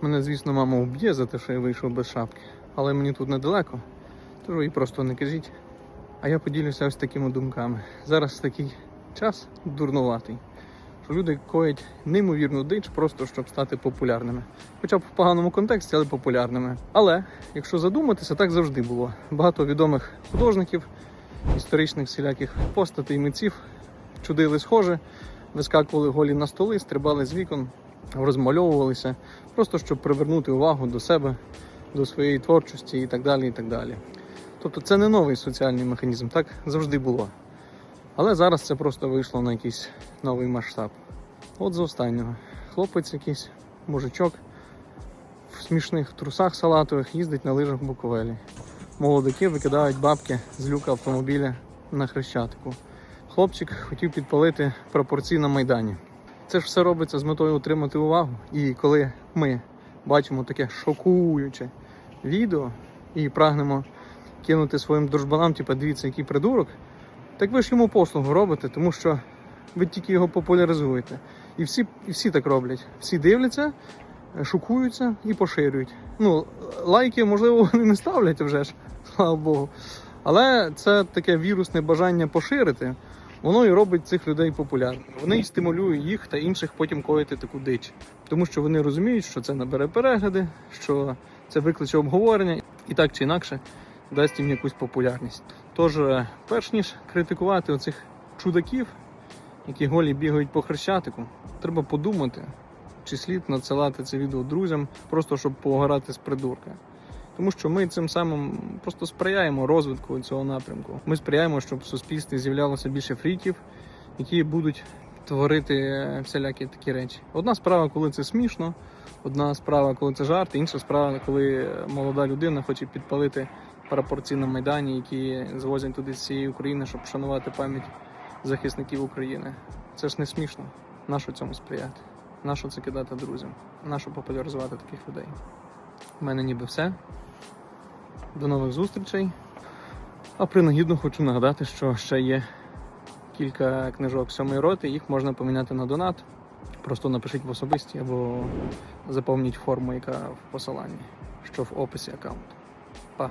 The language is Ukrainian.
Мене, звісно, мама вб'є за те, що я вийшов без шапки, але мені тут недалеко, тож ви просто не кажіть. А я поділюся ось такими думками. Зараз такий час дурнуватий, що люди коять неймовірну дич просто щоб стати популярними. Хоча б в поганому контексті, але популярними. Але якщо задуматися, так завжди було. Багато відомих художників, історичних всіляких постатей, митців чудили схоже, вискакували голі на столи, стрибали з вікон, розмальовувалися, просто щоб привернути увагу до себе, до своєї творчості і так далі. і так далі. Тобто це не новий соціальний механізм, так завжди було. Але зараз це просто вийшло на якийсь новий масштаб. От з останнього. Хлопець якийсь, мужичок, в смішних трусах салатових їздить на лижах в Буковелі. Молодики викидають бабки з люка автомобіля на хрещатику. Хлопчик хотів підпалити прапорці на Майдані. Це ж все робиться з метою отримати увагу. І коли ми бачимо таке шокуюче відео і прагнемо кинути своїм дружбанам, типу, дивіться, який придурок, так ви ж йому послугу робите, тому що ви тільки його популяризуєте. І всі, і всі так роблять. Всі дивляться, шокуються і поширюють. Ну, лайки, можливо, вони не ставлять вже ж, слава Богу. Але це таке вірусне бажання поширити, воно і робить цих людей популярними. Вони й стимулюють їх та інших потім коїти таку дич. Тому що вони розуміють, що це набере перегляди, що це викличе обговорення, і так чи інакше дасть їм якусь популярність. Тож, е, перш ніж критикувати оцих чудаків, які голі бігають по хрещатику, треба подумати, чи слід надсилати це відео друзям, просто щоб пограти з придурка. Тому що ми цим самим просто сприяємо розвитку цього напрямку. Ми сприяємо, щоб в суспільстві з'являлося більше фріків, які будуть творити е, всілякі такі речі. Одна справа, коли це смішно, одна справа, коли це жарт, інша справа, коли молода людина хоче підпалити прапорці на Майдані, які звозять туди з всієї України, щоб вшанувати пам'ять захисників України. Це ж не смішно. Нащо цьому сприяти? Нащо це кидати друзям? Нащо популяризувати таких людей? У мене ніби все. До нових зустрічей. А принагідно хочу нагадати, що ще є кілька книжок сьомої роти, їх можна поміняти на донат. Просто напишіть в особисті або заповніть форму, яка в посиланні, що в описі аккаунту. Па!